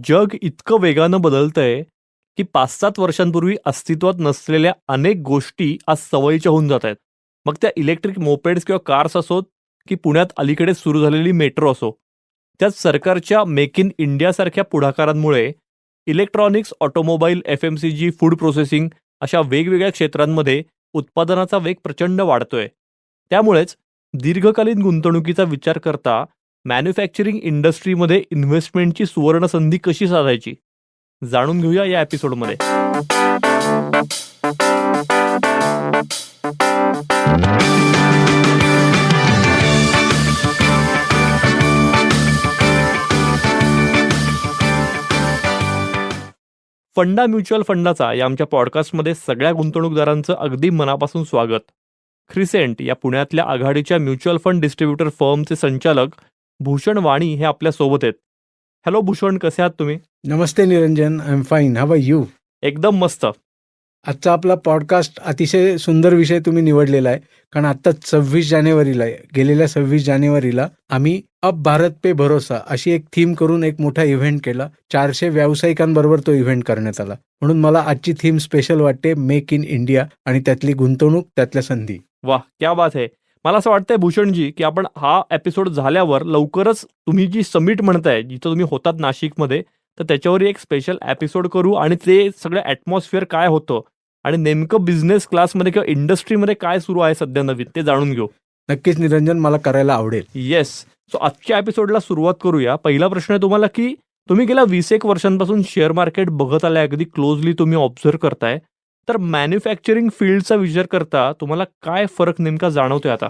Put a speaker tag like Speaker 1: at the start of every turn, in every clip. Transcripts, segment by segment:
Speaker 1: जग इतकं वेगानं बदलतंय की पाच सात वर्षांपूर्वी अस्तित्वात नसलेल्या अनेक गोष्टी आज सवयीच्या होऊन जात आहेत मग त्या इलेक्ट्रिक मोपेड्स किंवा कार्स असोत की पुण्यात अलीकडे सुरू झालेली मेट्रो असो. त्यात सरकारच्या मेक इन इंडियासारख्या पुढाकारांमुळे electronics automobile F M C G food processing अशा वेगवेगळ्या क्षेत्रांमध्ये उत्पादनाचा वेग प्रचंड वाढतोय. त्यामुळेच दीर्घकालीन गुंतवणुकीचा विचार करता मॅन्युफॅक्चरिंग इंडस्ट्रीमध्ये इन्व्हेस्टमेंटची सुवर्ण संधी कशी साधायची? जाणून घेऊया या एपिसोडमध्ये. फंडा म्युच्युअल फंडाचा या आमच्या पॉडकास्टमध्ये सगळ्या गुंतवणूकदारांचं अगदी मनापासून स्वागत. क्रिसेंट या पुण्यातल्या आघाडीच्या म्युच्युअल फंड डिस्ट्रीब्युटर फर्मचे संचालक भूषण वाणी हे आपल्यासोबत आहेत. हॅलो भूषण कसे आहात तुम्ही?
Speaker 2: नमस्ते Niranjan. I am fine how you
Speaker 1: एकदम मस्त.
Speaker 2: आजचा आपला पॉडकास्ट अतिशय सुंदर विषय तुम्ही निवडलेला आहे. कारण आता सव्वीस जानेवारीला. गेलेल्या सव्वीस जानेवारीला आम्ही अब भारत पे भरोसा अशी एक थीम करून एक मोठा इव्हेंट केला. चारशे व्यावसायिकांबरोबर तो इव्हेंट करण्यात आला. म्हणून मला आजची थीम स्पेशल वाटते मेक इन इंडिया आणि त्यातली गुंतवणूक त्यातल्या संधी.
Speaker 1: वा क्या बात आहे. मला असं वाटतंय भूषणजी की आपण हा एपिसोड झाल्यावर लवकरच तुम्ही जी समिट म्हणताय जिथं तुम्ही होतात नाशिकमध्ये तर त्याच्यावर एक स्पेशल एपिसोड करू आणि ते सगळं ॲटमॉस्फिअर काय होतं आणि नेमकं बिझनेस क्लासमध्ये किंवा इंडस्ट्रीमध्ये काय सुरू आहे सध्या नवीन ते जाणून घेऊ.
Speaker 2: नक्कीच निरंजन मला करायला आवडेल.
Speaker 1: येस सो आजच्या एपिसोडला सुरुवात करूया. पहिला प्रश्न आहे तुम्हाला की तुम्ही गेल्या वीस एक वर्षांपासून शेअर मार्केट बघत आलाय अगदी क्लोजली तुम्ही ऑब्झर्व करताय. तर मॅन्युफॅक्चरिंग फील्डचा विचार करता तुम्हाला काय फरक नेमका जाणवतोय आता?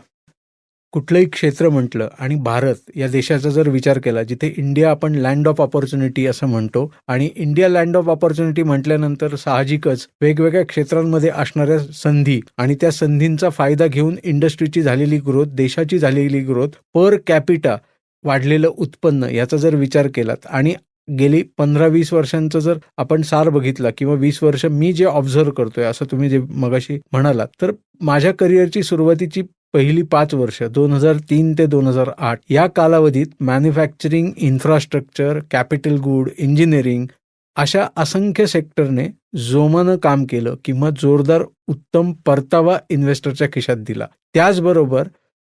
Speaker 2: कुठलंही क्षेत्र म्हटलं आणि भारत या देशाचा जर विचार केला जिथे इंडिया आपण लँड ऑफ ऑपॉर्च्युनिटी असं म्हणतो आणि इंडिया लँड ऑफ ऑपॉर्च्युनिटी म्हटल्यानंतर साहजिकच वेगवेगळ्या क्षेत्रांमध्ये असणाऱ्या संधी आणि त्या संधींचा फायदा घेऊन इंडस्ट्रीची झालेली ग्रोथ देशाची झालेली ग्रोथ पर कॅपिटा वाढलेलं उत्पन्न याचा जर विचार केलात आणि गेली पंधरा वीस वर्षांचं जर आपण सार बघितला किंवा वीस वर्ष मी जे ऑब्झर्व करतोय असं तुम्ही जे मगाशी म्हणालात तर माझ्या करिअरची सुरुवातीची पहिली पाच वर्ष दोन हजार तीन ते दोन हजार आठ या कालावधीत manufacturing infrastructure capital good engineering अशा असंख्य सेक्टरने जोमानं काम केलं किंवा जोरदार उत्तम परतावा इन्व्हेस्टरच्या खिशात दिला. त्याचबरोबर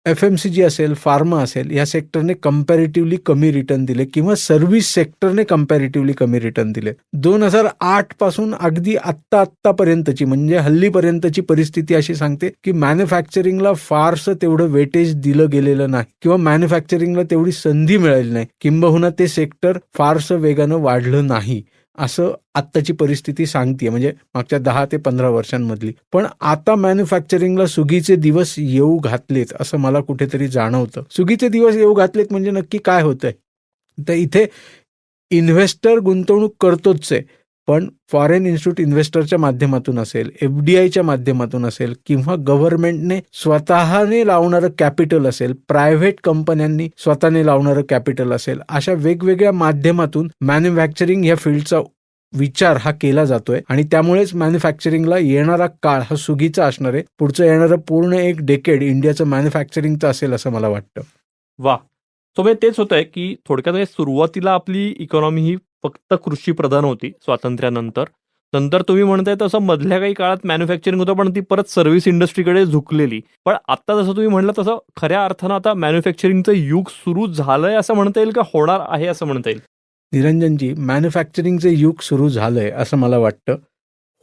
Speaker 2: एफ एम सी जी असेल फार्मा असेल या सेक्टरने कम्पॅरेटिव्हली कमी रिटर्न दिले किंवा सर्व्हिस सेक्टरने कम्पॅरेटिव्हली कमी रिटर्न दिले. दोन हजार आठपासून अगदी आत्ता आत्तापर्यंतची म्हणजे हल्लीपर्यंतची परिस्थिती अशी सांगते की मॅन्युफॅक्चरिंगला फारसं तेवढं वेटेज दिलं गेलेलं नाही किंवा मॅन्युफॅक्चरिंगला तेवढी संधी मिळाली नाही. किंबहुना ते सेक्टर फारसं वेगानं वाढलं नाही. असं आत्ताची परिस्थिती सांगते म्हणजे मागच्या दहा ते पंधरा वर्षांमधली. पण आता मॅन्युफॅक्चरिंगला सुगीचे दिवस येऊ घातलेत असं मला कुठेतरी जाणवतं. सुगीचे दिवस येऊ घातलेत म्हणजे नक्की काय होतंय? तर इथे इन्व्हेस्टर गुंतवणूक करतोच आहे. पण फॉरेन इन्स्टिट्यूट इन्व्हेस्टरच्या माध्यमातून असेल एफ डी आयच्या माध्यमातून असेल किंवा गव्हर्नमेंटने स्वतःने लावणारं कॅपिटल असेल प्रायव्हेट कंपन्यांनी स्वतःने लावणारं कॅपिटल असेल अशा वेगवेगळ्या माध्यमातून मॅन्युफॅक्चरिंग या फील्डचा विचार हा केला जातोय. आणि त्यामुळेच मॅन्युफॅक्चरिंगला येणारा काळ हा सुगीचा असणार आहे. पुढचं येणारं पूर्ण एक डेकेड इंडियाचं मॅन्युफॅक्चरिंगचं असेल असं मला वाटतं.
Speaker 1: वा सो तेच होत आहे की थोडक्यात सुरुवातीला आपली इकॉनॉमी ही फक्त कृषी प्रधान होती स्वातंत्र्यानंतर. नंतर तुम्ही म्हणताय तसं मधल्या काही काळात मॅन्युफॅक्चरिंग होतं पण ती परत सर्व्हिस इंडस्ट्रीकडे झुकलेली. पण आता जसं तुम्ही म्हणलं तसं खऱ्या अर्थानं आता मॅन्युफॅक्चरिंगचं युग सुरू झालंय असं म्हणता येईल का होणार आहे असं म्हणता येईल?
Speaker 2: निरंजनजी मॅन्युफॅक्चरिंगचं युग सुरू झालंय असं मला वाटतं.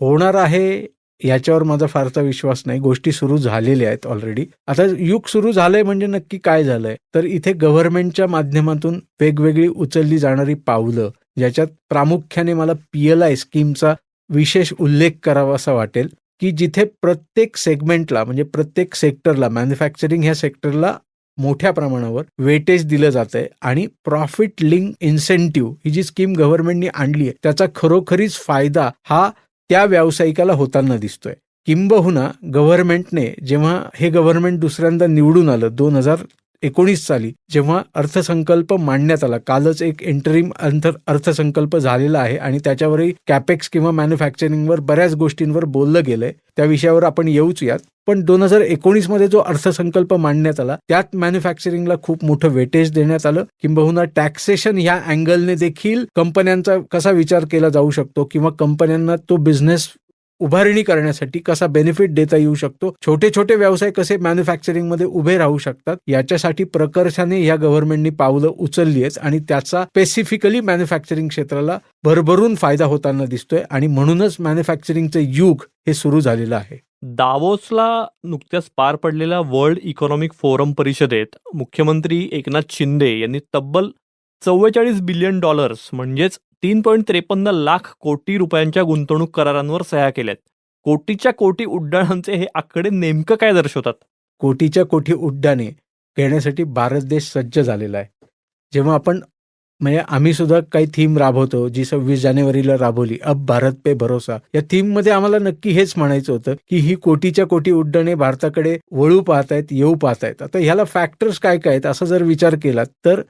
Speaker 2: होणार आहे याच्यावर माझा फारसा विश्वास नाही. गोष्टी सुरू झालेल्या आहेत ऑलरेडी आता युग सुरू झालंय म्हणजे नक्की काय झालंय? तर इथे गव्हर्नमेंटच्या माध्यमातून वेगवेगळी उचलली जाणारी पावलं ज्याच्यात प्रामुख्याने मला पी एल आय स्कीमचा विशेष उल्लेख करावा असा वाटेल की जिथे प्रत्येक सेगमेंटला म्हणजे प्रत्येक सेक्टरला मॅन्युफॅक्चरिंग ह्या सेक्टरला मोठ्या प्रमाणावर वेटेज दिलं जात आहे आणि प्रॉफिट लिंक इन्सेंटिव्ह ही जी स्कीम गव्हर्नमेंटनी आणली आहे त्याचा खरोखरीच फायदा हा त्या व्यावसायिकाला होताना दिसतोय. किंबहुना गव्हर्नमेंटने जेव्हा हे गव्हर्नमेंट दुसऱ्यांदा निवडून आलं दोन हजार एकोणीस साली जेव्हा अर्थसंकल्प मांडण्यात आला कालच एक इंटरिम अर्थसंकल्प झालेला आहे आणि त्याच्यावरही कॅपेक्स किंवा मॅन्युफॅक्चरिंगवर बऱ्याच गोष्टींवर बोललं गेलंय. त्या विषयावर आपण येऊच यात. पण दोन हजार एकोणीसमध्ये जो अर्थसंकल्प मांडण्यात आला त्यात मॅन्युफॅक्चरिंगला खूप मोठं वेटेज देण्यात आलं. किंबहुना टॅक्सेशन ह्या अँगलने देखील कंपन्यांचा कसा विचार केला जाऊ शकतो किंवा कंपन्यांना तो बिझनेस उभारणी करण्यासाठी कसा बेनिफिट देता येऊ शकतो? छोटे छोटे व्यवसाय कसे मॅन्युफॅक्चरिंगमध्ये उभे राहू शकतात? याच्यासाठी प्रकर्षाने या गव्हर्नमेंटनी पावलं उचलली आहेत आणि त्याचा स्पेसिफिकली मॅन्युफॅक्चरिंग क्षेत्राला भरभरून फायदा होताना दिसतोय आणि म्हणूनच मॅन्युफॅक्चरिंगचं युग हे सुरू झालेलं आहे.
Speaker 1: दावोसला नुकत्याच पार पडलेल्या वर्ल्ड इकॉनॉमिक फोरम परिषदेत मुख्यमंत्री एकनाथ शिंदे यांनी तब्बल चव्वेचाळीस बिलियन डॉलर्स म्हणजेच तीन पॉईंट त्रेपन्न लाख कोटी रुपयांच्या गुंतवणूक करारांवर सह्या केल्यात. कोटीच्या कोटी उड्डाणांचे हे आकडे नेमकं काय दर्शवतात?
Speaker 2: कोटीच्या कोटी उड्डाणे घेण्यासाठी भारत देश सज्ज झालेला आहे. जेव्हा आपण म्हणजे आम्ही सुद्धा काही थीम राबवतो जी सव्वीस जानेवारीला राबवली अब भारत पे भरोसा या थीममध्ये आम्हाला नक्की हेच म्हणायचं होतं की ही कोटीच्या कोटी उड्डाणे भारताकडे वळू पाहतायत येऊ पाहतायत. आता ह्याला फॅक्टर्स काय काय आहेत असा जर विचार केला तर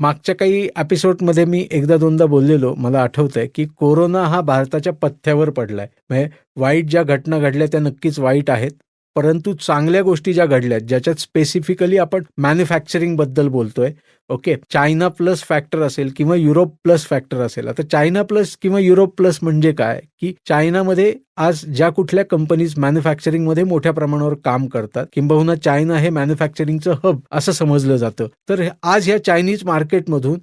Speaker 2: मागच्या काही एपिसोडमध्ये मी एकदा दोनदा बोललेलो. मला आठवतंय की कोरोना हा भारताच्या पथ्यावर पडलाय. म्हणजे वाईट ज्या घटना घडल्या त्या नक्कीच वाईट आहेत. परंतु चांगल्या गोष्टी ज्या घडल्यात ज्याच्यात स्पेसिफिकली आपण मॅन्युफॅक्चरिंगबद्दल बोलतोय ओके चायना प्लस फॅक्टर असेल किंवा युरोप प्लस फॅक्टर असेल. आता चायना प्लस किंवा युरोप प्लस म्हणजे काय? की चायनामध्ये आज ज्या कुठल्या कंपनीज मॅन्युफॅक्चरिंगमध्ये मोठ्या प्रमाणावर काम करतात किंबहुना चायना हे मॅन्युफॅक्चरिंगचं हब असं समजलं जातं. तर आज ह्या चायनीज मार्केटमधून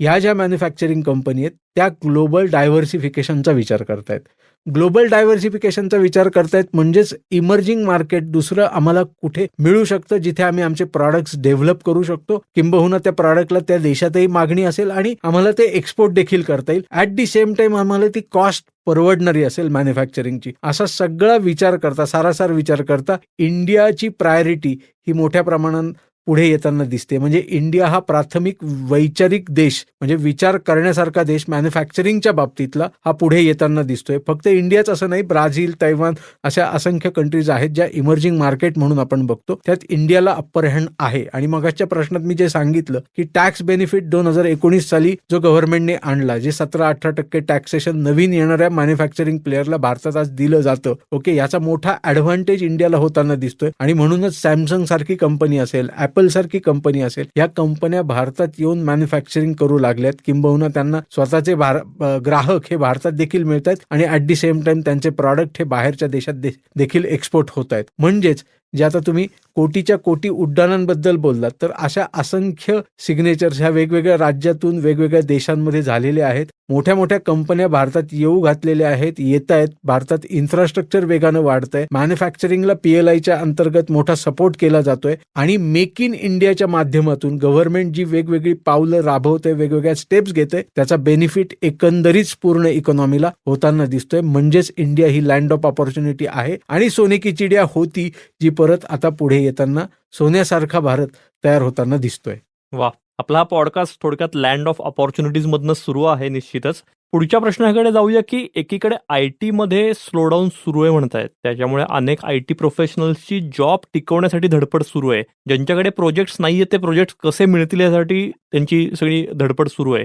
Speaker 2: ह्या ज्या मॅन्युफॅक्चरिंग कंपनी आहेत त्या ग्लोबल डायव्हर्सिफिकेशनचा विचार करतायत. ग्लोबल डायव्हर्सिफिकेशनचा विचार करतायत म्हणजेच इमर्जिंग मार्केट दुसरं आम्हाला कुठे मिळू शकतं जिथे आम्ही आमचे प्रॉडक्ट्स डेव्हलप करू शकतो. किंबहुना त्या प्रॉडक्टला त्या देशातही मागणी असेल आणि आम्हाला ते एक्सपोर्ट देखील करता येईल. ऍट दी सेम टाइम आम्हाला ती कॉस्ट परवडणारी असेल मॅन्युफॅक्चरिंगची असा सगळा विचार करता सारासार विचार करता इंडियाची प्रायोरिटी ही मोठ्या प्रमाणात पुढे येताना दिसते. म्हणजे इंडिया हा प्राथमिक वैचारिक देश म्हणजे विचार करण्यासारखा देश मॅन्युफॅक्चरिंगच्या बाबतीतला हा पुढे येताना दिसतोय. फक्त इंडियाच असं नाही ब्राझील तैवान अशा असंख्य कंट्रीज आहेत ज्या इमर्जिंग मार्केट म्हणून आपण बघतो. त्यात इंडियाला अप्पर हँड आहे. आणि मगाच्या प्रश्नात मी जे सांगितलं की टॅक्स बेनिफिट दोन हजार एकोणीस साली जो गव्हर्नमेंटने आणला जे सतरा अठरा टक्के टॅक्सेशन नवीन येणाऱ्या मॅन्युफॅक्चरिंग प्लेअरला भारतात आज दिलं जातं ओके याचा मोठा ऍडव्हान्टेज इंडियाला होताना दिसतोय. आणि म्हणूनच सॅमसंग सारखी कंपनी असेल ऍपल सारखी कंपनी असेल या कंपन्या भारतात येऊन मॅन्युफॅक्चरिंग करू लागल्यात. किंबहुना त्यांना स्वतःचे भार ग्राहक हे भारतात देखील मिळतात आणि ऍट दी सेम टाइम त्यांचे प्रॉडक्ट हे बाहेरच्या देशात देखील एक्सपोर्ट होत आहेत म्हणजेच जे आता तुम्ही कोटीच्या कोटी उड्डाणांबद्दल बोललात. तर अशा असंख्य सिग्नेचर्स ह्या वेगवेगळ्या राज्यातून वेगवेगळ्या देशांमध्ये झालेले आहेत. मोठ्या मोठ्या कंपन्या भारतात येऊ घातलेल्या आहेत. येत आहेत. भारतात इन्फ्रास्ट्रक्चर वेगानं वाढत आहे मॅन्युफॅक्चरिंगला पीएलआयच्या अंतर्गत मोठा सपोर्ट केला जातोय. आणि मेक इन इंडियाच्या माध्यमातून गव्हर्नमेंट जी वेगवेगळी पावलं राबवते वेगवेगळ्या स्टेप्स घेते त्याचा बेनिफिट एकंदरीत पूर्ण इकॉनॉमीला होताना दिसतोय. म्हणजेच इंडिया ही लँड ऑफ ऑपॉर्च्युनिटी आहे. आणि सोने की चिडिया होती जी परत आता पुढे येताना सोन्यासारखा भारत तयार होताना दिसतोय.
Speaker 1: वा आपला हा पॉडकास्ट थोडक्यात लँड ऑफ ऑपॉर्च्युनिटीज मधनं सुरू आहे निश्चितच. पुढच्या प्रश्नाकडे जाऊया की एकीकडे आय टी मध्ये स्लोडाऊन सुरू आहे म्हणतायत. त्याच्यामुळे अनेक आय टी प्रोफेशनल्सची जॉब टिकवण्यासाठी धडपड सुरू आहे. ज्यांच्याकडे प्रोजेक्ट्स नाहीये ते प्रोजेक्ट कसे मिळतील यासाठी त्यांची सगळी धडपड सुरू आहे.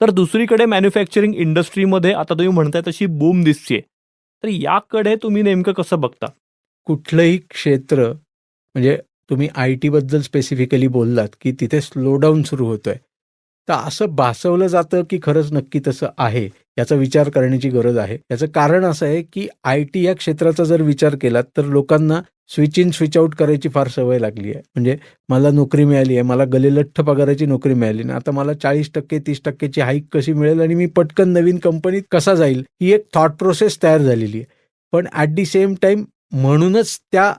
Speaker 1: तर दुसरीकडे मॅन्युफॅक्चरिंग इंडस्ट्रीमध्ये आता तुम्ही म्हणताय तशी बूम दिसते तर याकडे तुम्ही नेमकं कसं बघता?
Speaker 2: कुठलंही क्षेत्र म्हणजे तुम्ही आय टीबद्दल स्पेसिफिकली बोललात की तिथे स्लोडाऊन सुरू होतोय. तर असं भासवलं जातं की खरंच नक्की तसं आहे? याचा विचार करण्याची गरज आहे. याचं कारण असं आहे की आय टी या क्षेत्राचा जर विचार केला तर लोकांना स्विच इन स्विच आउट करायची फार सवय लागली आहे. म्हणजे मला नोकरी मिळाली आहे मला गलेलठ्ठ पगाराची नोकरी मिळाली ना आता मला चाळीस टक्के तीस टक्केची हाईक कशी मिळेल आणि मी पटकन नवीन कंपनीत कसा जाईल ही एक थॉट प्रोसेस तयार झालेली आहे. पण ॲट दी सेम टाईम म्हणूनच त्या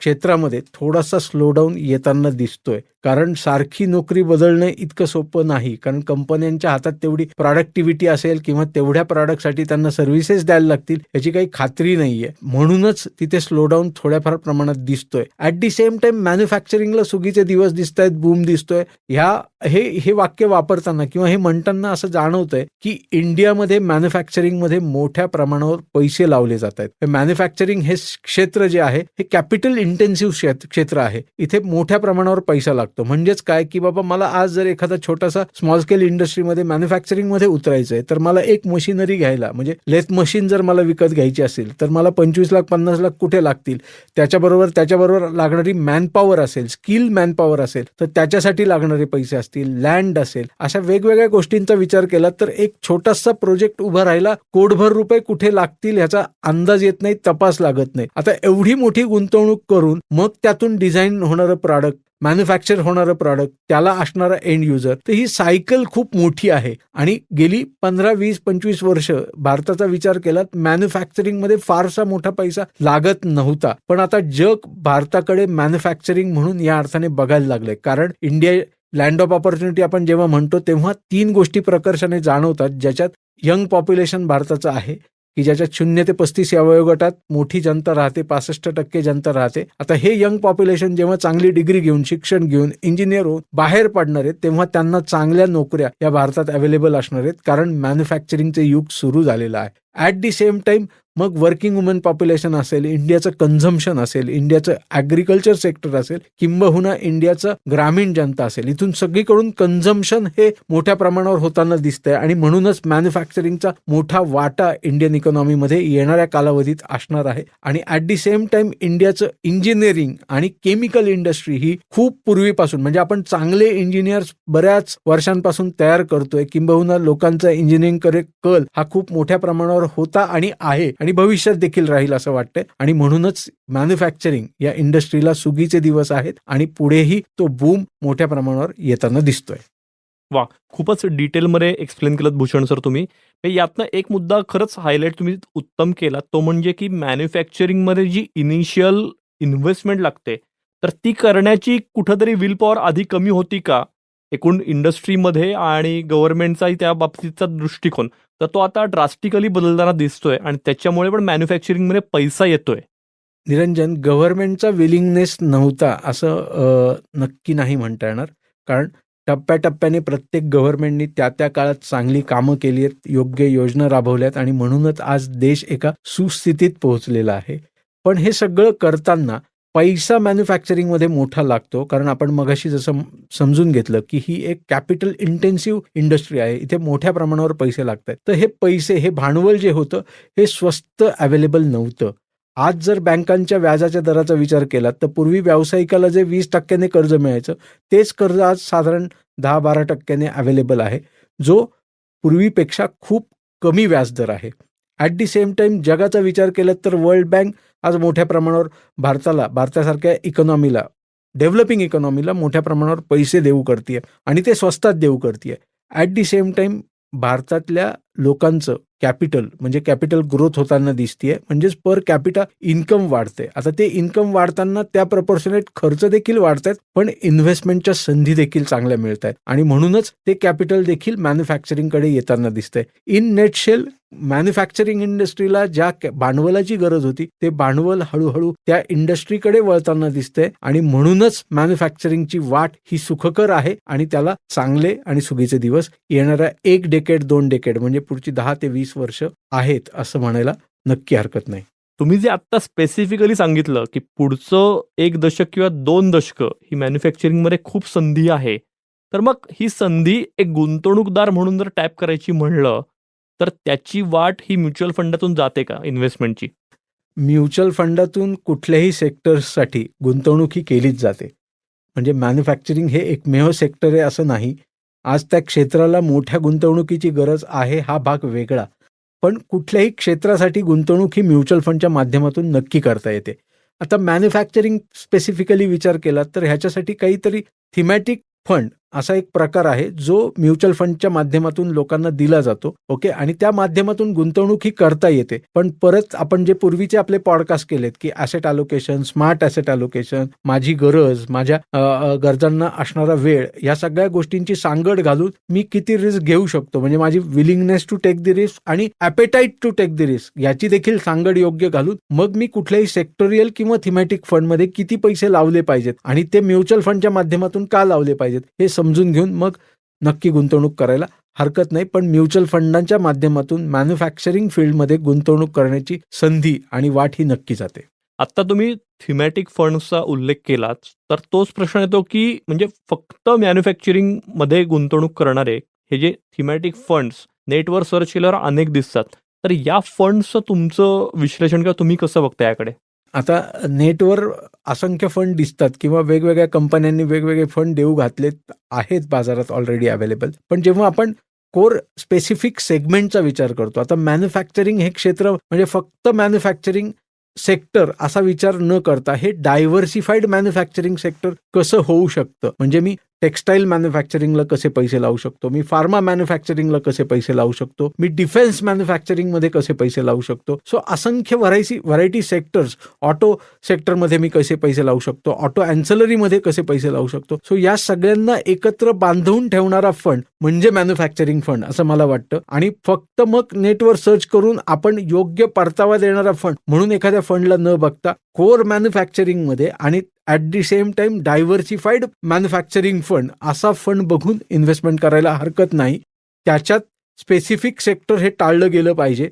Speaker 2: क्षेत्रामध्ये थोडासा स्लोडाऊन येताना दिसतोय. कारण सारखी नोकरी बदलणं इतकं सोपं नाही. कारण कंपन्यांच्या हातात तेवढी प्रॉडक्टिव्हिटी असेल किंवा तेवढ्या प्रॉडक्टसाठी त्यांना सर्व्हिसेस द्यायला लागतील याची काही खात्री नाहीये. म्हणूनच तिथे स्लोडाऊन थोड्याफार प्रमाणात दिसतोय. ऍट दी सेम टाइम मॅन्युफॅक्चरिंगला सुगीचे दिवस दिसत आहेत बूम दिसतोय. ह्या हे हे वाक्य वापरताना किंवा हे म्हणताना असं जाणवतंय की इंडियामध्ये मॅन्युफॅक्चरिंगमध्ये मोठ्या प्रमाणावर पैसे लावले जात आहेत मॅन्युफॅक्चरिंग हे क्षेत्र जे आहे हे कॅपिटल इंटेन्सिव्ह क्षेत्र आहे. इथे मोठ्या प्रमाणावर पैसा लागतो. म्हणजेच काय? की बाबा मला आज जर एखादा छोटासा स्मॉल स्केल इंडस्ट्रीमध्ये मॅन्युफॅक्चरिंगमध्ये उतरायचं आहे तर मला एक मशिनरी घ्यायला म्हणजे लेथ मशीन जर मला विकत घ्यायची असेल तर मला पंचवीस लाख पन्नास लाख कुठे लागतील? त्याच्याबरोबर त्याच्याबरोबर लागणारी मॅनपॉवर असेल स्किल मॅनपॉवर असेल तर त्याच्यासाठी लागणारे पैसे असतील लँड असेल अशा वेगवेगळ्या गोष्टींचा विचार केला तर एक छोटासा प्रोजेक्ट उभा राहिला कोडभर रुपये कुठे लागतील ह्याचा अंदाज येत नाही तपास लागत नाही. आता एवढी मोठी गुंतवणूक करून मग त्यातून डिझाईन होणारं प्रॉडक्ट मॅन्युफॅक्चर होणारं प्रॉडक्ट त्याला असणारा एंड युजर तर ही सायकल खूप मोठी आहे. आणि गेली पंधरा वीस पंचवीस वर्ष भारताचा विचार केला मॅन्युफॅक्चरिंगमध्ये फारसा मोठा पैसा लागत नव्हता. पण आता जग भारताकडे मॅन्युफॅक्चरिंग म्हणून या अर्थाने बघायला लागले कारण इंडिया लँड ऑफ ऑपॉर्च्युनिटी आपण जेव्हा म्हणतो तेव्हा तीन गोष्टी प्रकर्षाने जाणवतात ज्याच्यात यंग पॉप्युलेशन भारताचं आहे की ज्याच्यात शून्य ते पस्तीस या वयोगटात मोठी जनता राहते पासष्ट टक्के जनता राहते. आता हे यंग पॉप्युलेशन जेव्हा चांगली डिग्री घेऊन शिक्षण घेऊन इंजिनियर होऊन बाहेर पडणार आहेत तेव्हा त्यांना चांगल्या नोकऱ्या या भारतात अवेलेबल असणार आहेत. कारण मॅन्युफॅक्चरिंगचे युग सुरू झालेलं आहे. ॲट दी सेम टाइम मग वर्किंग वुमन पॉप्युलेशन असेल इंडियाचं कन्झम्शन असेल इंडियाचं ॲग्रिकल्चर सेक्टर असेल किंबहुना इंडियाचं ग्रामीण जनता असेल इथून सगळीकडून कन्झम्शन हे मोठ्या प्रमाणावर होताना दिसतंय आणि म्हणूनच मॅन्युफॅक्चरिंगचा मोठा वाटा इंडियन इकॉनॉमीमध्ये येणाऱ्या कालावधीत असणार आहे. आणि ॲट दी सेम टाइम इंडियाचं इंजिनिअरिंग आणि केमिकल इंडस्ट्री ही खूप पूर्वीपासून म्हणजे आपण चांगले इंजिनियर्स बऱ्याच वर्षांपासून तयार करतोय किंबहुना लोकांचा इंजिनिअरिंगकडे कल हा खूप मोठ्या प्रमाणावर होता आणि आहे. आणि भविष्यात देखील राहील असं वाटतंय. आणि म्हणूनच मॅन्युफॅक्चरिंग या इंडस्ट्रीला सुगीचे दिवस आहेत आणि पुढेही तो बूम मोठ्या प्रमाणावर येताना दिसतोय.
Speaker 1: वा खूपच डिटेलमध्ये एक्सप्लेन केलं भूषण सर तुम्ही. यातनं एक मुद्दा खरंच हायलाईट तुम्ही उत्तम केला. तो म्हणजे की मॅन्युफॅक्चरिंगमध्ये जी इनिशियल इन्व्हेस्टमेंट लागते तर ती करण्याची कुठंतरी विल पॉवर आधी कमी होती का? एकूण इंडस्ट्रीमध्ये आणि गव्हर्नमेंटचाही त्या बाबतीतचा दृष्टिकोन. तर तो आता ड्रास्टिकली बदलताना दिसतोय आणि त्याच्यामुळे पण मॅन्युफॅक्चरिंगमध्ये पैसा येतोय.
Speaker 2: निरंजन गव्हर्नमेंटचा विलिंगनेस नव्हता असं नक्की नाही म्हणता येणार. कारण टप्प्याटप्प्याने प्रत्येक गव्हर्नमेंटनी त्या त्या काळात चांगली कामं केली आहेत योग्य योजना राबवल्यात आणि म्हणूनच आज देश एका सुस्थितीत पोहोचलेला आहे. पण हे सगळं करताना पैसा मॅन्युफॅक्चरिंगमध्ये मोठा लागतो कारण आपण मगाशी जसं समजून घेतलं की ही एक कॅपिटल इंटेन्सिव्ह इंडस्ट्री आहे इथे मोठ्या प्रमाणावर पैसे लागत आहेत तर हे पैसे हे भांडवल जे होतं हे स्वस्त अवेलेबल नव्हतं. आज जर बँकांच्या व्याजाच्या दराचा विचार केला तर पूर्वी व्यावसायिकाला जे वीस टक्क्याने कर्ज मिळायचं तेच कर्ज आज साधारण दहा बारा टक्क्याने अवेलेबल आहे जो पूर्वीपेक्षा खूप कमी व्याजदर आहे. ॲट दी सेम टाईम जगाचा विचार केला तर वर्ल्ड बँक आज मोठ्या प्रमाणावर भारताला भारतासारख्या इकॉनॉमीला डेव्हलपिंग इकॉनॉमीला मोठ्या प्रमाणावर पैसे देऊ करते आणि ते स्वस्तात देऊ करते ॲट दी सेम टाईम भारतातल्या लोकांचं कॅपिटल म्हणजे कॅपिटल ग्रोथ होताना दिसतीये. म्हणजेच पर कॅपिटा इन्कम वाढते. आता ते इन्कम वाढताना त्या प्रपोर्शनेट खर्च देखील वाढतायत पण इन्व्हेस्टमेंटच्या संधी देखील चांगल्या मिळत आहेत आणि म्हणूनच ते कॅपिटल देखील मॅन्युफॅक्चरिंगकडे येताना दिसतंय. इन नेटशेल मॅन्युफॅक्चरिंग इंडस्ट्रीला ज्या भांडवलाची गरज होती ते भांडवल हळूहळू त्या इंडस्ट्रीकडे वळताना दिसतंय. आणि म्हणूनच मॅन्युफॅक्चरिंगची वाट ही सुखकर आहे आणि त्याला चांगले आणि सुगीचे दिवस येणाऱ्या एक डेकेड दोन डेकेड म्हणजे पुढची दहा ते वीस वर्ष आहेत असं म्हणायला नक्की हरकत नाही.
Speaker 1: तुम्ही जे आत्ता स्पेसिफिकली सांगितलं की पुढचं एक दशक किंवा दोन दशकं ही मॅन्युफॅक्चरिंगमध्ये खूप संधी आहे तर मग ही संधी एक गुंतवणूकदार म्हणून जर टॅप करायची म्हणलं तर त्याची वाट ही म्युच्युअल फंडातून जाते का इन्व्हेस्टमेंटची
Speaker 2: म्युच्युअल फंडातून कुठल्याही सेक्टर्ससाठी गुंतवणूक ही केलीच जाते. म्हणजे मॅन्युफॅक्चरिंग हे एकमेव सेक्टर आहे असं नाही आज त्या क्षेत्राला मोठ्या गुंतवणुकीची गरज आहे हा भाग वेगळा. पण कुठल्याही क्षेत्रासाठी गुंतवणूक ही म्युच्युअल फंडच्या माध्यमातून नक्की करता येते. आता मॅन्युफॅक्चरिंग स्पेसिफिकली विचार केला तर ह्याच्यासाठी काहीतरी थिमॅटिक फंड असा एक प्रकार आहे जो म्युच्युअल फंडच्या माध्यमातून लोकांना दिला जातो ओके? आणि त्या माध्यमातून गुंतवणूक ही करता येते. पण परत आपण जे पूर्वीचे आपले पॉडकास्ट केलेत की asset allocation smart asset allocation माझी गरज माझ्या गरजांना असणारा वेळ या सगळ्या गोष्टींची सांगड घालून मी किती रिस्क घेऊ शकतो? म्हणजे माझी willingness to take the risk आणि appetite to take the risk याची देखील सांगड योग्य घालून मग मी कुठल्याही सेक्टोरियल किंवा थिमॅटिक फंडमध्ये किती पैसे लावले पाहिजेत आणि ते म्युच्युअल फंडच्या माध्यमातून का लावले पाहिजेत? हे समजून घेऊन मग नक्की गुंतवणूक करायला हरकत नाही. पण म्युच्युअल फंडांच्या माध्यमातून मॅन्युफॅक्चरिंग फील्डमध्ये गुंतवणूक करण्याची संधी आणि वाट ही नक्की जाते.
Speaker 1: आत्ता तुम्ही थिमॅटिक फंड्सचा उल्लेख केलाच तर तोच प्रश्न येतो की म्हणजे फक्त मॅन्युफॅक्चरिंगमध्ये गुंतवणूक करणारे हे जे थिमॅटिक फंड्स नेटवर सर्च केल्यावर अनेक दिसतात. तर या फंड्सचं तुमचं विश्लेषण किंवा तुम्ही कसं बघता याकडे?
Speaker 2: आता नेटवर असंख्य फंड दिसतात किंवा वेगवेगळ्या कंपन्यांनी वेगवेगळे फंड देऊ घातलेत आहेत बाजारात ऑलरेडी अवेलेबल पण जेव्हा आपण कोर स्पेसिफिक सेगमेंटचा विचार करतो आता मॅन्युफॅक्चरिंग हे क्षेत्र म्हणजे फक्त मॅन्युफॅक्चरिंग सेक्टर असा विचार न करता हे डायव्हर्सिफाईड मॅन्युफॅक्चरिंग सेक्टर कसं होऊ शकतं? म्हणजे मी टेक्स्टाईल मॅन्युफॅक्चरिंगला कसे पैसे लावू शकतो? मी फार्मा मॅन्युफॅक्चरिंगला कसे पैसे लावू शकतो? मी डिफेन्स मॅन्युफॅक्चरिंगमध्ये कसे पैसे लावू शकतो? सो असंख्य व्हरायसी व्हरायटी सेक्टर्स ऑटो सेक्टरमध्ये मी कसे पैसे लावू शकतो? ऑटो अँसलरीमध्ये कसे पैसे लावू शकतो? सो या सगळ्यांना एकत्र बांधून ठेवणारा फंड म्हणजे मॅन्युफॅक्चरिंग फंड असं मला वाटतं. आणि फक्त मग नेटवर सर्च करून आपण योग्य परतावा देणारा फंड म्हणून एखाद्या फंडला न बघता कोर मॅन्युफॅक्चरिंगमध्ये आणि at the same time diversified manufacturing fund असा फंड बघून इन्व्हेस्टमेंट करायला हरकत नाही. त्याच्यात स्पेसिफिक सेक्टर हे टाळलं गेलं पाहिजे.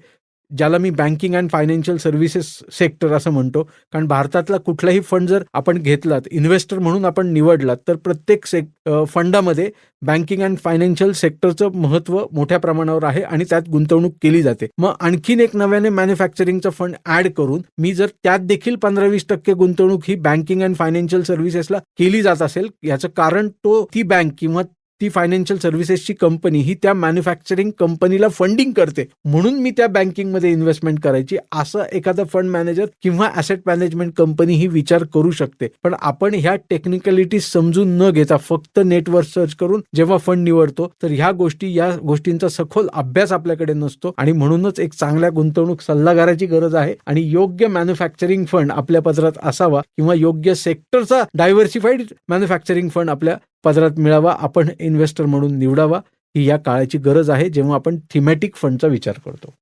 Speaker 2: ज्याला मी banking and financial services sector असं म्हणतो कारण भारतातला कुठलाही फंड जर आपण घेतलात इन्व्हेस्टर म्हणून आपण निवडलात तर प्रत्येक सेक फंडामध्ये बँकिंग अँड फायनान्शियल सेक्टरचं महत्त्व मोठ्या प्रमाणावर आहे आणि त्यात गुंतवणूक केली जाते. मग आणखीन एक नव्याने मॅन्युफॅक्चरिंगचा फंड ऍड करून मी जर त्यात देखील पंधरा वीस टक्के गुंतवणूक ही बँकिंग अँड फायनान्शियल सर्व्हिसेसला केली जात असेल याचं कारण तो ती बँक किंवा ती फायनान्शियल सर्व्हिसेसची कंपनी ही त्या मॅन्युफॅक्चरिंग कंपनीला फंडिंग करते. म्हणून मी त्या बँकिंगमध्ये इन्व्हेस्टमेंट करायची. असं एखादा फंड मॅनेजर किंवा ऍसेट मॅनेजमेंट कंपनी ही विचार करू शकते. पण आपण ह्या टेक्निकॅलिटीज समजून न घेता फक्त नेटवर सर्च करून जेव्हा फंड निवडतो तर ह्या गोष्टी या गोष्टींचा सखोल अभ्यास आपल्याकडे नसतो. आणि म्हणूनच एक चांगल्या गुंतवणूक सल्लागाराची गरज आहे. आणि योग्य मॅन्युफॅक्चरिंग फंड आपल्या पदरात असावा किंवा योग्य सेक्टरचा डायव्हर्सिफाईड मॅन्युफॅक्चरिंग फंड आपल्या पदरात मिळावा आपण इन्व्हेस्टर म्हणून निवडावा ही या काळाची गरज आहे जेव्हा आपण थिमॅटिक फंडचा विचार करतो.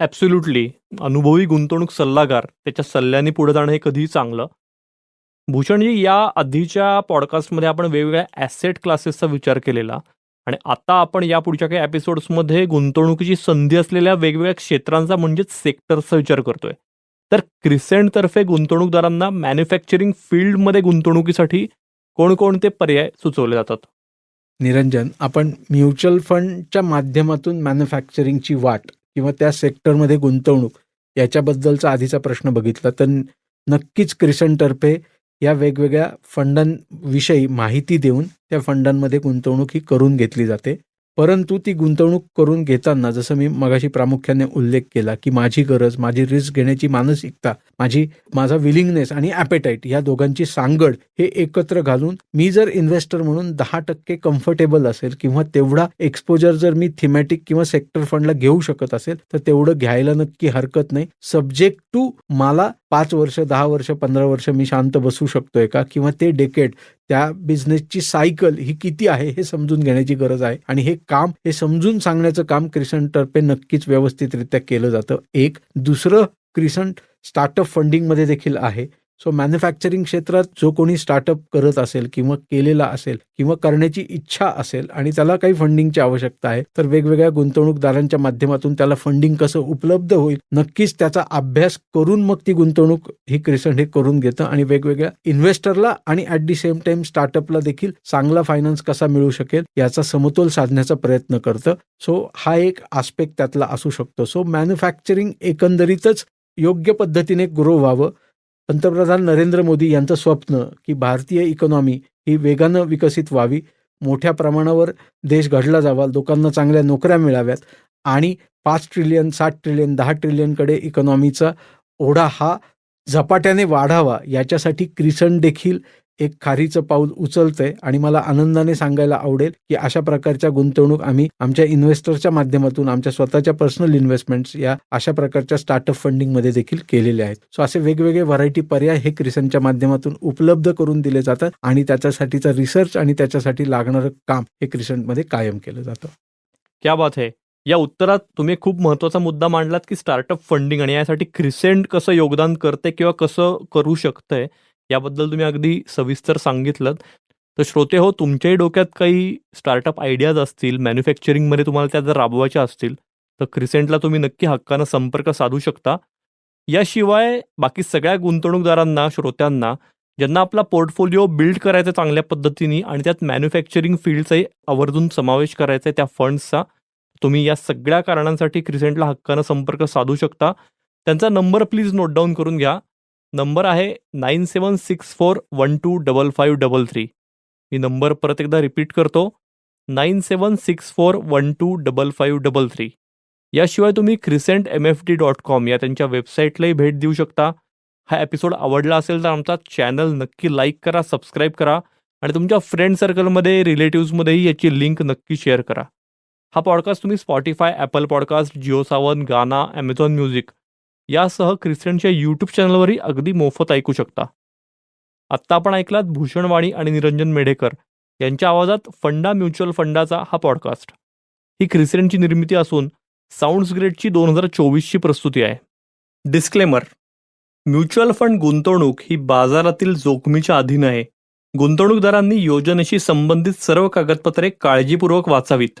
Speaker 1: ॲब्सोल्युटली अनुभवी गुंतवणूक सल्लागार त्याच्या सल्ल्याने पुढे जाणं हे कधीही चांगलं. भूषणजी या आधीच्या पॉडकास्टमध्ये आपण वेगवेगळ्या ॲसेट क्लासेसचा विचार केलेला आणि आता आपण या पुढच्या काही एपिसोड्समध्ये गुंतवणुकीची संधी असलेल्या वेगवेगळ्या क्षेत्रांचा म्हणजेच सेक्टर्सचा विचार करतोय. तर क्रिसेंटतर्फे गुंतवणूकदारांना मॅन्युफॅक्चरिंग फील्डमध्ये गुंतवणुकीसाठी कोणकोणते पर्याय सुचवले जातात?
Speaker 2: निरंजन आपण म्युच्युअल फंडच्या माध्यमातून मॅन्युफॅक्चरिंगची वाट किंवा त्या सेक्टरमध्ये गुंतवणूक याच्याबद्दलचा आधीचा प्रश्न बघितला. तर नक्कीच क्रिसनतर्फे या वेगवेगळ्या फंडांविषयी माहिती देऊन त्या फंडांमध्ये गुंतवणूक ही करून घेतली जाते. परंतु ती गुंतवणूक करून घेताना जसं मी मगाशी प्रामुख्याने उल्लेख केला की माझी गरज माझी रिस्क घेण्याची मानसिकता माझी माझा विलिंगनेस आणि ॲपेटाईट या दोघांची सांगड हे एकत्र घालून मी जर इन्व्हेस्टर म्हणून दहा टक्के कम्फर्टेबल असेल किंवा तेवढा एक्सपोजर जर मी थिमॅटिक किंवा सेक्टर फंडला घेऊ शकत असेल तर तेवढं घ्यायला नक्की हरकत नाही. सब्जेक्ट टू मला पाच वर्ष दहा वर्ष पंधरा वर्ष मी शांत बसू शकतोय का किंवा ते डेकेट त्या बिझनेसची सायकल ही किती आहे हे समजून घेण्याची गरज आहे. आणि हे काम हे समजून सांगण्याचं काम क्रिसंटतर्फे नक्कीच व्यवस्थितरित्या केलं जातं. एक दुसरं क्रिसंट स्टार्टअप फंडिंगमध्ये देखील आहे. सो मॅन्युफॅक्चरिंग क्षेत्रात जो कोणी स्टार्टअप करत असेल किंवा केलेला असेल किंवा करण्याची इच्छा असेल आणि त्याला काही फंडिंगची आवश्यकता आहे तर वेगवेगळ्या गुंतवणूकदारांच्या माध्यमातून त्याला फंडिंग कसं उपलब्ध होईल नक्कीच त्याचा अभ्यास करून मग ती गुंतवणूक ही क्रिसंट हे करून घेतं आणि वेगवेगळ्या इन्व्हेस्टरला आणि ऍट दी सेम टाइम स्टार्टअपला देखील चांगला फायनान्स कसा मिळू शकेल याचा समतोल साधण्याचा प्रयत्न करतं. सो हा एक आस्पेक्ट त्यातला असू शकतो. सो मॅन्युफॅक्चरिंग एकंदरीतच योग्य पद्धतीने ग्रो व्हावं पंतप्रधान नरेंद्र मोदी यांचं स्वप्न की भारतीय इकॉनॉमी ही वेगानं विकसित व्हावी मोठ्या प्रमाणावर देश घडला जावा लोकांना चांगल्या नोकऱ्या मिळाव्यात आणि पाच ट्रिलियन सात ट्रिलियन दहा ट्रिलियनकडे इकॉनॉमीचा ओढा हा झपाट्याने वाढावा याच्यासाठी क्रिसन देखील एक खारीचं पाऊल उचलतंय आणि मला आनंदाने सांगायला आवडेल की अशा प्रकारच्या गुंतवणूक आम्ही आमच्या इन्व्हेस्टरच्या माध्यमातून आमच्या स्वतःच्या पर्सनल इन्व्हेस्टमेंट्स या अशा प्रकारच्या स्टार्टअप फंडिंगमध्ये देखील केलेले आहेत. सो असे वेगवेगळे व्हरायटी पर्याय हे क्रिसनच्या माध्यमातून उपलब्ध करून दिले जातात आणि त्याच्यासाठीचा रिसर्च आणि त्याच्यासाठी लागणारं काम हे क्रिसंटमध्ये कायम केलं जातं.
Speaker 1: क्या बात आहे या उत्तरात तुम्ही खूप महत्त्वाचा मुद्दा मांडलात की स्टार्टअप फंडिंग आणि यासाठी क्रिसेंट कसं योगदान करते किंवा कसं करू शकतंय याबद्दल तुम्ही अगदी सविस्तर सांगितलं तर श्रोते हो तुमच्याही डोक्यात काही स्टार्टअप आयडियाज असतील मॅन्युफॅक्चरिंगमध्ये तुम्हाला त्या जर राबवायच्या असतील तर क्रिसेंटला तुम्ही नक्की हक्कानं संपर्क साधू शकता. याशिवाय बाकी सगळ्या गुंतवणूकदारांना श्रोत्यांना ज्यांना आपला पोर्टफोलिओ बिल्ड करायचा चांगल्या पद्धतीने आणि त्यात मॅन्युफॅक्चरिंग फील्डचाही आवर्जून समावेश करायचा आहे त्या फंड्सचा तुम्ही या सगळ्या कारणांसाठी क्रिसेंटला हक्कानं संपर्क साधू शकता. त्यांचा नंबर प्लीज नोट डाऊन करून घ्या. नंबर आहे nine seven six four one two double five double three. मी नंबर परत एकदा रिपीट करतो. Nine seven six four one two double five double three. याशिवाय तुम्ही Crescent M F D dot com या त्यांच्या वेबसाईटलाही भेट देऊ शकता. हा एपिसोड आवडला असेल तर आमचा चॅनल नक्की लाईक करा सबस्क्राईब करा आणि तुमच्या फ्रेंड सर्कलमध्ये रिलेटिव्समध्येही याची लिंक नक्की शेअर करा. हा पॉडकास्ट तुम्ही Spotify Apple podcast Jio Saavn Gaana Amazon music यासह क्रिस्टनच्या यूट्यूब चॅनलवरही अगदी मोफत ऐकू शकता. आत्ता आपण ऐकलात भूषणवाणी आणि निरंजन मेढेकर यांच्या आवाजात फंडा म्युच्युअल फंडाचा हा पॉडकास्ट. ही क्रिसेंटची निर्मिती असून साऊंड्स ग्रेडची दोन हजार चोवीसची प्रस्तुती आहे. डिस्क्लेमर म्युच्युअल फंड गुंतवणूक ही बाजारातील जोखमीच्या अधीन आहे. गुंतवणूकदारांनी योजनेशी संबंधित सर्व कागदपत्रे काळजीपूर्वक वाचावीत.